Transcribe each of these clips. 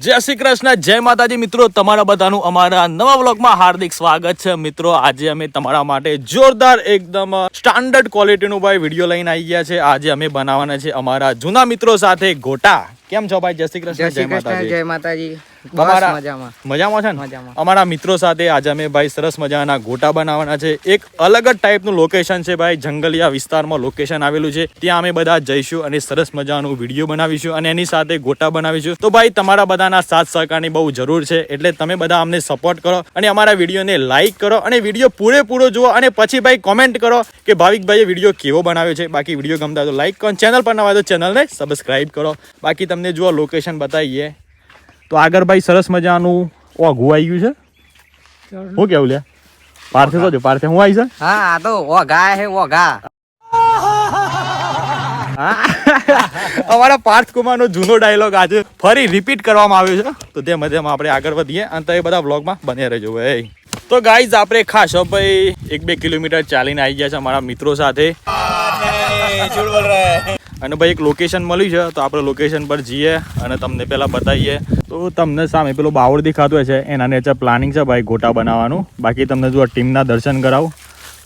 જય શ્રી કૃષ્ણ, જય માતાજી. મિત્રો, તમારા બધાનું અમારા નવા વ્લોગમાં હાર્દિક સ્વાગત છે. મિત્રો, આજે અમે તમારા માટે જોરદાર એકદમ સ્ટાન્ડર્ડ ક્વોલિટીનું ભાઈ વીડિયો લઈને આવી ગયા છે. આજે અમે બનાવવાના છે અમારા જૂના મિત્રો સાથે ગોટા. કેમ છો ભાઈ? જય શ્રી કૃષ્ણ જય માતાજી. જય માતાજી. અમારા- મજામાં. મજામાં છે ને? મજામાં. અમારા મિત્રો સાથે આજે અમે ભાઈ સરસ મજાના ગોટા બનાવવાના છે. એક અલગ જ ટાઈપનું લોકેશન છે ભાઈ. જંગલિયા વિસ્તારમાં લોકેશન આવેલું છે. ત્યાં અમે બધા જઈશું અને સરસ મજાનું વીડિયો બનાવીશું અને એની સાથે ગોટા બનાવીશું. તો ભાઈ તમારા બધાના સાથ સહકારની બહુ જરૂર છે. એટલે તમે બધા અમને સપોર્ટ કરો અને અમારા વિડીયોને લાઈક કરો અને વીડિયો પૂરેપૂરો જુઓ અને પછી ભાઈ કોમેન્ટ કરો કે ભાવિકભાઈએ વીડિયો કેવો બનાવ્યો છે. બાકી વીડિયો ગમતા તો લાઈક કરો ચેનલ પર નવા તો ચેનલને સબસ્ક્રાઇબ કરો. બાકી તમને જુઓ લોકેશન બતાવીએ તો આગળ ભાઈ સરસ મજાનું ઓઘું આવી ગયું છે હું કેવું લે પાર્થે તો જો પાર્થે હું આવી છે હા આ તો ઓઘા હે ઓઘા અમારા પાર્થ કુમારનો જૂનો ડાયલોગ આજે ફરી રિપીટ કરવામાં આવ્યો છે તો તેમ મધ્યમાં આપણે આગળ વધીએ અને તો એ બધા વ્લોગમાં બને રહેજો ભાઈ તો ગાઈઝ આપણે ખાસ ભાઈ એક બે કિલોમીટર ચાલીને આવી ગયા છે અમારા મિત્રો સાથે અને ભાઈ એક લોકેશન મળ્યું છે, તો આપણે લોકેશન પર જઈએ અને તમને પહેલાં બતાવીએ. તો તમને સામે પેલો બાવળ દેખાતો છે એના નેચર પ્લાનિંગ છે ભાઈ, ગોટા બનાવવાનું. બાકી તમને જો આ ટીમના દર્શન કરાવું.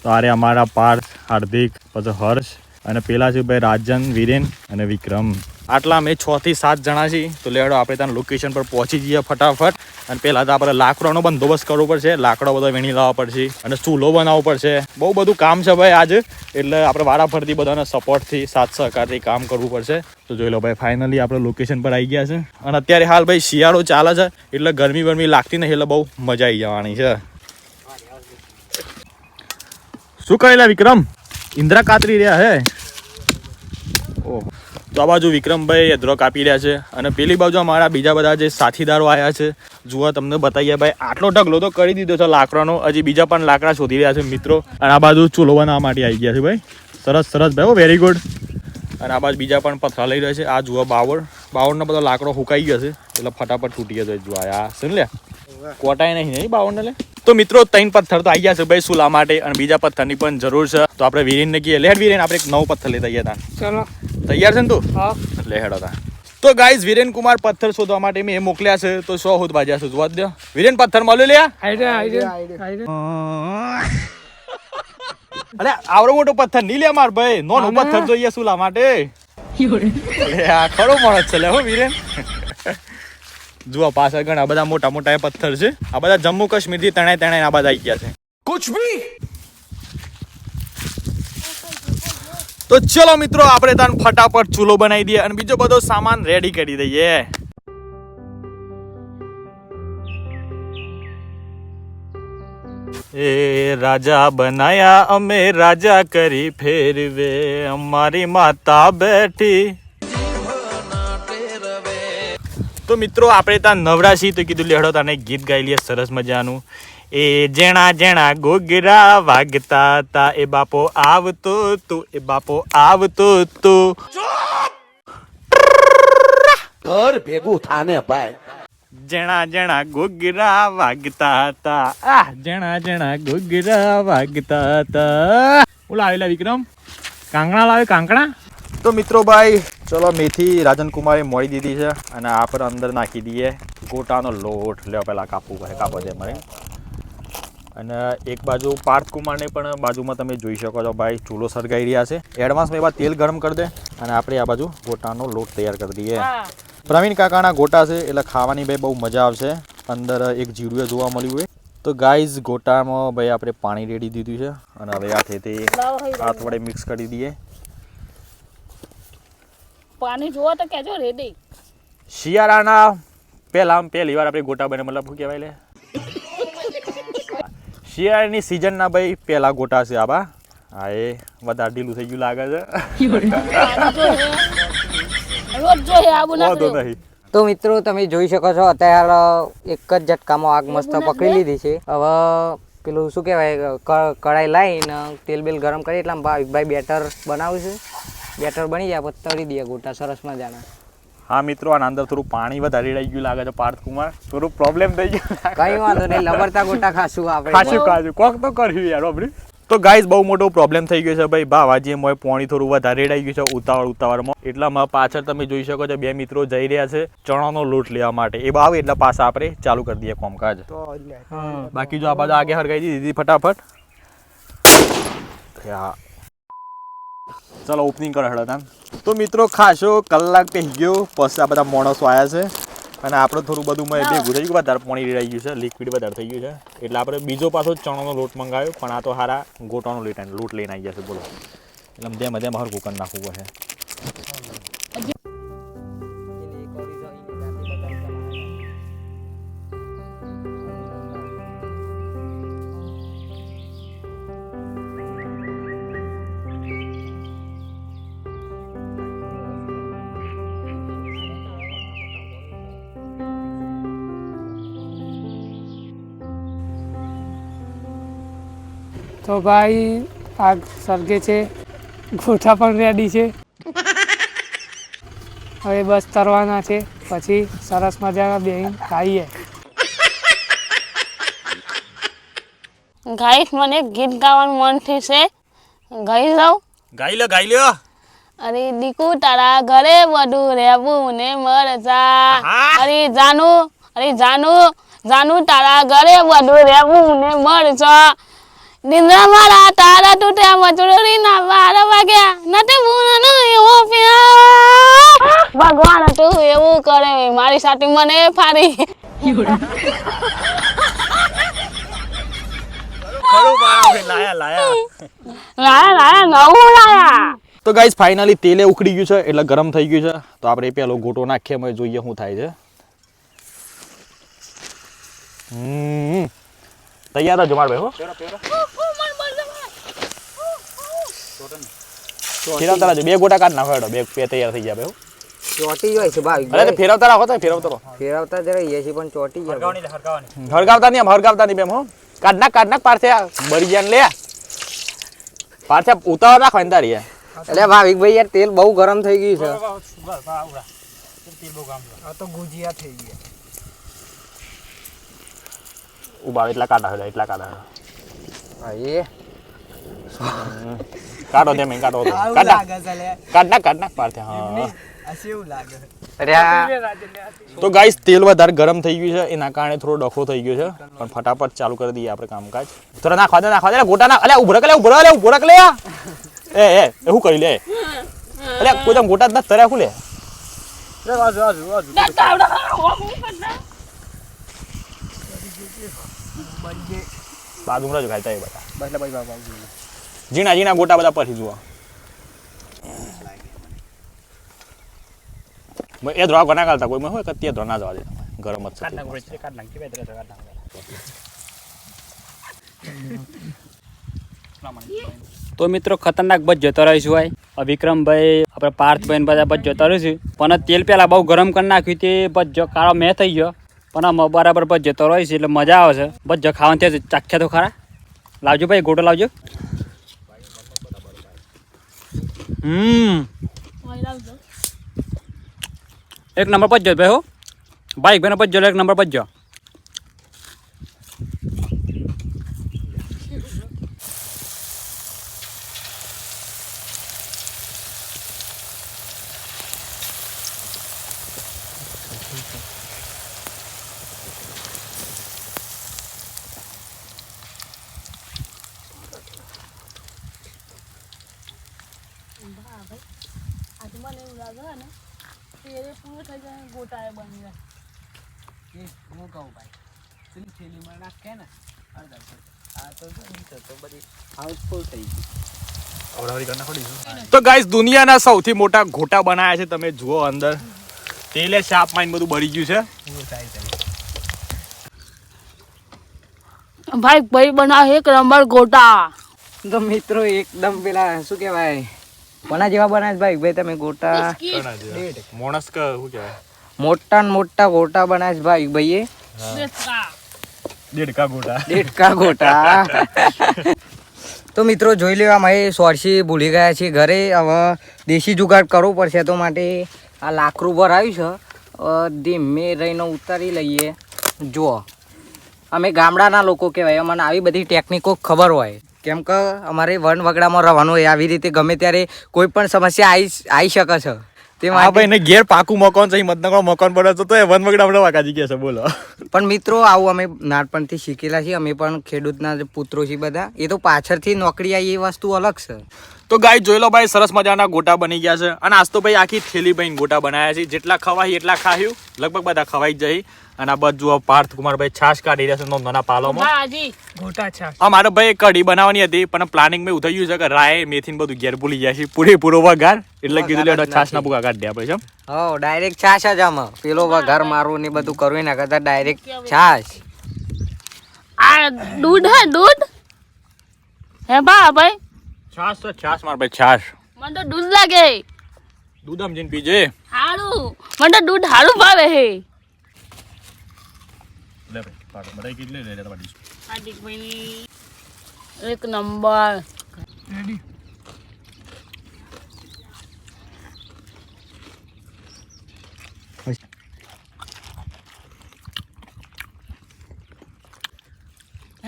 તો આરે અમારા પાર્થ, હાર્દિક, પછી હર્ષ, અને પેલા છે ભાઈ રાજન, વિરેન અને વિક્રમ. આટલા અમે છ થી સાત જણા છીએ. તો લેડો આપણે ત્યાં લોકેશન પર પહોંચી જઈએ ફટાફટ. અને પહેલાં તો આપણે લાકડાનો બંદોબસ્ત કરવો પડશે. લાકડો બધો વીણી લાવવા પડશે અને ચૂલો બનાવવો પડશે. બહુ બધું કામ છે ભાઈ આજે. એટલે આપણે વારાફરતી બધાને સપોર્ટથી સાથ સહકારથી કામ કરવું પડશે. તો જોઈ લો ભાઈ ફાઇનલી આપણે લોકેશન પર આવી ગયા છે. અને અત્યારે હાલ ભાઈ શિયાળો ચાલે છે. એટલે ગરમી ગરમી લાગતી નહીં, એટલે બહુ મજા આવી જવાની છે. શું કહેલા વિક્રમ? ઇન્દ્રા કાતરી રહ્યા હે? ઓહ. તો આ બાજુ વિક્રમભાઈ અદરો કાપી રહ્યા છે અને પેલી બાજુ અમારા બીજા બધા જે સાથીદારો આવ્યા છે, જુઓ તમને બતાવીએ ભાઈ, આટલો ઢગલો તો કરી દીધો છે લાકડાનો, હજી બીજા પણ લાકડા શોધી રહ્યા છે મિત્રો. અને આ બાજુ ચૂલો બનાવવા માટે આવી ગયા છે ભાઈ. સરસ સરસ ભાઈ વેરી ગુડ અને આ બાજુ બીજા પણ પથરા લઈ રહ્યા છે. આ જુઓ બાવળ. બાવળનો બધો લાકડો સુકાઈ ગયો છે. એટલે ફટાફટ તૂટી ગયો છે. જુઓ આ શું લે? કોટાય નહીં નહીં બાવળને લે? તો મિત્રો, ત્રણ પથ્થર તો આવી ગયા છે ભાઈ સુલા માટે અને બીજા પથ્થરની પણ જરૂર છે. તો આપણે વીરેનને કહીએ, લેટ વીરેન, આપણે એક નવો પથ્થર લેતા ગયા હતા ચલો. તૈયાર છે ને તું? હા. એટલે હેડો તા. તો ગાઈઝ વિરેન કુમાર પથ્થર શોધવા માટે મેં એ મોકલ્યા છે તો સો હુદ બાજ્યા છે જોવા દો વિરેન પથ્થર મળ્યો લે અરે આવડો મોટો પથ્થર નહીં લે માર ભાઈ. નોનો પથ્થર જોઈએ સુલા માટે? અરે આ ખરો માણસ છે લે હો વિરેન. જુઓ પાછળ ઘણા બધા મોટા મોટા એ પથ્થર છે. આ બધા જમ્મુ કાશ્મીરથી તણાય તણાય આ બધા આવી ગયા છે. કુછ ભી તો ચલો મિત્રો આપણે તાન ફટાફટ ચૂલો બનાવી દઈએ અને બીજો બધો સામાન રેડી કરી દઈએ. એ રાજા બનાયા અમે રાજા કરી ફેરવે. અમારી માતા બેઠી. તો મિત્રો આપણે ત્યાં નવરાશી તો કીધું લેડો તને ગીત ગાઈ લઈએ સરસ મજાનું. એ જેણા જેણા ગોગરા વાગતા તા એ બાપો આવતો તું એ બાપો આવતો તું. ઘર ભેગું થાને ભાઈ. જેણા જેણા ગોગરા વાગતા હતા આ જેણા જેણા ગોગરા વાગતા હતા ઓલા આવેલા વિક્રમ. કાંકણા લાવે કાંકણા. તો મિત્રો ભાઈ ચલો મેથી રાજન કુમારે મોડી દીધી છે અને આ પર અંદર નાખી દઈએ ગોટાનો લોટ. લ્યો પેલા કાપવું પડે કાપો છે મારે અને એક બાજુ પાર્થ કુમારને પણ બાજુમાં તમે જોઈ શકો છો. ભાઈ ચૂલો સળગાઈ રહ્યા છે. એડવાન્સમાં એવા તેલ ગરમ કરી દે અને આપણે આ બાજુ ગોટાનો લોટ તૈયાર કરી દઈએ. પ્રવીણ કાકાના ગોટા છે એટલે ખાવાની ભાઈ બહુ મજા આવશે. અંદર એક જીરું જોવા મળ્યું હોય તો ગાઈઝ ગોટામાં ભાઈ આપણે પાણી રેડી દીધું છે અને હવે આ તે હાથ વડે મિક્સ કરી દઈએ. પાણી જોવો તો કેજો રેડી શિયાળાના પહેલા પહેલી વાર આપણે ગોટા બને મતલબ શું કહેવાય લે? શિયાળાની સિઝનના ભાઈ પહેલા ગોટા છે આબા હા એ વધારે ઢીલું થઈ ગયું લાગે છે. તો મિત્રો તમે જોઈ શકો છો અત્યારે એક જ ઝટકામાં આગ મસ્ત પકડી લીધી છે. હવે પેલું શું કહેવાય ક- કઢાઈ લાવીને તેલ બેલ ગરમ કરી એટલે ભાઈ બેટર બનાવું છું. બેટર બની જાય પછી તળી દઈએ ગોટા સરસ મજાના. હા મિત્રો આના અંદર થોડું પાણી વધારી રહી ગયું લાગે છે પાર્થ કુમાર. થોડું પ્રોબ્લેમ થઈ ગયું કઈ વાંધો નહીં લબરતા ગોટા ખાશું આપણે. ખાશું ખાશું. કોક તો કર્યું યાર આપણે તો ગાઈઝ બહુ મોટો પ્રોબ્લેમ થઈ ગયો છે ભાઈ. ભાવાજી મોય પોણી થોડું વધારે રેડાઈ ગયું છે ઉતાવળ ઉતાવળમાં. એટલામાં પાછળ તમે જોઈ શકો છો બે મિત્રો જઈ રહ્યા છે ચણાનો લોટ લેવા માટે. એ આવે એટલે પાછા આપણે ચાલુ કરી દઈએ કોમકાજ. બાકી જો આ બાજુ આગે હરગાઈ દીધી ફટાફટ. હા ચલો ઓપનિંગ કરો હેડો તાન. તો મિત્રો ખાસો કલાક થઈ ગયો પછી આ બધા માણસો આવ્યા છે. અને આપણે થોડું બધું મેં ભેગું થઈ ગયું વધારે પાણી રેડાઈ ગયું છે લિક્વિડ વધારે થઈ ગયું છે. એટલે આપણે બીજો પાછો ચણાનો લોટ મંગાવ્યો પણ આ તો હારા ગોટાનો લોટ લોટ લઈને આવી ગયા છે બોલો. એટલે જેમ જેમ હર કુકર નાખવું છે તો ભાઈ આગ સળગે છે. ગોઠા પણ રેડી છે. હવે બસ તરવાના છે. પછી સરસ મજાના બેહીને ખાઈએ ગાઈસ મને ગીત ગાવાનું મન થશે ગાઈ લઉં? ગાઈ લો ગાઈ લો અરે દીકુ તારા ઘરે બધું રહેવું ને મરજા. અરે જાનુ અરે જાનુ જાનુ તારા ઘરે બધું રહેવું ને મરજા. નિંદ્રા મારા તારા તૂટ્યા મચડોરી ના બાર વાગ્યા. નથી ભૂલનો એવો પ્યાર. ભગવાન તું એવું કરે મારી સાથે મને ફારી લાયા લાયા. લાયા લાયા નવું લાયા. તો ગાઈઝ ફાઇનલી તેલે ઉકળી ગયું છે એટલે ગરમ થઈ ગયું છે. તો આપણે એ પેલો ગોટો નાખીએ અમે જોઈએ શું થાય છે. હમ. તૈયાર જ માર ભાઈ હો ફેરવતા રહેજો બે ગોટા કાઢ નાખો હેડો. બે બે તૈયાર થઈ ગયા ભાઈ હો. ચોટી જાય છે ભાઈ. અરે તે ફેરવતા રાખો તો ફેરવતા રહો. ફેરવતા જ રહીએ છીએ પણ ચોટી જાય. હરગાવતા નહીં આમ હરગાવતા નહીં બેમ હો. કાઢ નાખ કાઢ નાખ પારથે બળી ને લે. પારથે ઉતાવળ રાખો ને તારી એટલે ભાવિકભાઈ યાર તેલ બહુ ગરમ થઈ ગયું છે? આ તો ગુજિયા થઈ ગયા. ઊભા એટલા કાઢા હેડો એટલા કાઢા ભાઈ કાઢો તેમ કાઢો તો. કાઢ નાખ. કાઢ નાખ કાઢ નાખ પારથે હા તો ગાઈસ તેલ વધારે ગરમ થઈ ગયું છે એના કારણે થોડો ડખો થઈ ગયો છે પણ ફટાફટ ચાલુ કરી દઈએ આપણે કામકાજ. થોડા નાખવા દે નાખવા દે ગોટા નાખ અલ્યા ઉભરક લે ઊભો લે ઉભરક લે એ એ એ શું કરી લે? અલ્યા કોઈ તમ ગોટા જ ના તર્યા શું લે. બાજુ જ ખાતા એ બધા. ઝીણા ઝીણા ગોટા બધા પછી જુઓ. એ ધ્રોવા ઘણા કાઢતા કોઈ હોય કે તે ધ્રો ના જવા દે. ગરમ જ તો. મિત્રો ખતરનાક બસ જતો રહીશું ભાઈ. વિક્રમભાઈ આપણે પાર્થભાઈ બધા બસ જતો રહીશું પણ તેલ પહેલાં બહુ ગરમ કરી નાખ્યું તે બસ જો કાળો મેં થઈ ગયો. પણ આમ બરાબર બસ જતો રહીશ એટલે મજા આવે છે. બસ જો ખાવાનું ત્યાં ચાખ્યા તો ખરા. લાવજો ભાઈ, ગોટો લાવજો. હમ. એક નંબર પર ભાઈ હો. ભાઈનો પર જો એક નંબર પર લાગે ને તેરે પૂરું થઈ જાય ગોટાએ બની જાય. તો ગાઈસ દુનિયાના સૌથી મોટા ઘોટા બનાવ્યા છે તમે જુઓ અંદર. તેલે શાપ માઇન બધું બળી ગયું છે. ભાઈ ભાઈ બનાવે એક નંબર ગોટા. તો મિત્રો એકદમ પેલા શું કહેવાય? કોના જેવા બનાવે ભાઈ? ભાઈ તમે ગોટા મોણસ કે શું કહેવાય? મોટા ને મોટા ગોટા બનાવે છે ભાઈ ભાઈએ? દેડકા. ગોટા. દેડકા ગોટા. તો મિત્રો જોઈ લેવા અમે સોરસી ભૂલી ગયા છીએ ઘરે. હવે દેશી જુગાડ કરવો પડશે તો માટે આ લાકડું પર આવ્યું છે. ધીમે રહીને ઉતારી લઈએ. જુઓ. અમે ગામડાના લોકો કહેવાય અમને આવી બધી ટેકનિકો ખબર હોય. કેમ કે અમારે વન વગડામાં રહેવાનું હોય આવી રીતે ગમે ત્યારે કોઈ પણ સમસ્યા આવી આવી શકે છે. તે હા ભાઈ ને ઘેર પાકું મકાન છે મતનગર મકાન પડે તો એ વન વગડા આપણે વાકાજી ગયા છે બોલો. પણ મિત્રો આવું અમે નાનપણથી શીખેલા છીએ અમે પણ ખેડૂતના પુત્રો છીએ બધા એ તો પાછળથી નોકરી આવી એ વસ્તુ અલગ છે. તો ગાય જોઈ લો ભાઈ સરસ મજાના ગોટા બની ગયા છે. અને આજ તો ભાઈ આખી થેલી ભાઈ ગોટા બનાવ્યા છે. જેટલા ખવાય એટલા ખાયું. લગભગ બધા ખવાઈ જાય જઈ. અને આ બધું પાર્થ કુમાર ભાઈ છાશ કાઢી રહ્યા છે નાના પાલોમાં. ગોટા છાશ. ભાઈ કઢી બનાવવાની હતી પણ પ્લાનિંગ મેં ઉતર્યું છે કે રાય મેથી બધું ઘેર ભૂલી જાય છે પૂરેપૂરો વઘાર. એટલે કીધું લેડો છાશ ના ભૂકા કાઢી દે આપણે છે હો ડાયરેક્ટ છાશ જ આમાં. પેલો વઘાર મારવું ને બધું કરવું એના કરતા ડાયરેક્ટ છાશ. આ દૂધ હે દૂધ? હે બા ભાઈ. છાશ તો છાશ માર ભાઈ છાશ. મને તો દૂધ લાગે દૂધ આમ જઈને પીજે. હારું. મને તો દૂધ હારું ભાવે હે. લે ભાઈ પાડો. બધા કેટલી લે લે તમારી હાર્દિકભાઈની એક નંબર. રેડી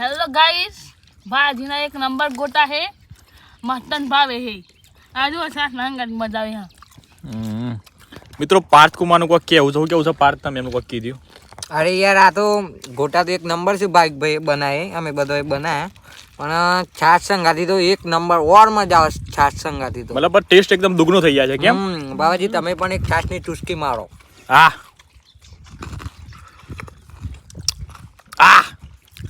હેલો ગાઈસ ભાજીના એક નંબર ગોટા હે. મસ્તન ભાવે હે. આજુ છાસ નાંગા મજા આવે હા. મિત્રો પાર્થ કુમારનું કોઈ કેવું છે? કેવું છે પાર્થ તમે એમનું કોઈ કીધું? અરે યાર આ તો ગોટા તો એક નંબર છે ભાઈ ભાઈ બનાવે. અમે બધા બનાવ્યા પણ છાશ સંગાથી તો એક નંબર. ઓર મજા આવે છાશ સંગાથી તો. મતલબ ટેસ્ટ એકદમ દુગનો થઈ જાય છે કેમ? બાબાજી તમે પણ એક છાશની ચુસ્કી મારો. આ આ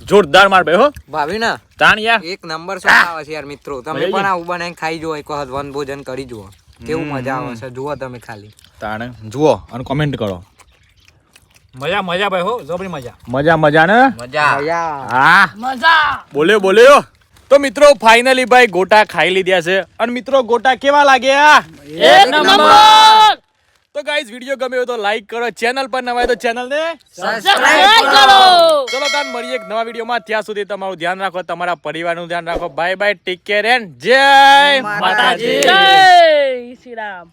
જોરદાર માર ભાઈ હો. ભાવી ના તાણ યાર એક નંબર શું આવે છે યાર મિત્રો. તમે પણ આવું બનાવીને ખાઈ જુઓ એક વખત વન ભોજન કરી જુઓ. કેવું મજા આવે છે? જુઓ તમે ખાલી. તાણે જુઓ અને કોમેન્ટ કરો. મજા મજા ભાઈ હો. જબરી મજા. મજા મજા ને? મજા. મજા. હા. મજા. બોલ્યો બોલ્યો. તો મિત્રો ફાઇનલી ભાઈ ગોટા ખાઈ લીધા છે. અને મિત્રો ગોટા કેવા લાગ્યા? એક નંબર. તો ગાઈઝ વીડિયો ગમે હોય તો લાઈક કરો. ચેનલ પર નવા તો ચેનલ ને સબસ્ક્રાઇબ કરો. ચલો તાન મળીએ એક નવા વિડીયોમાં ત્યાં સુધી તમારું ધ્યાન રાખો તમારા પરિવારનું ધ્યાન રાખો. Bye bye take care and જય માતાજી. જય શ્રી રામ.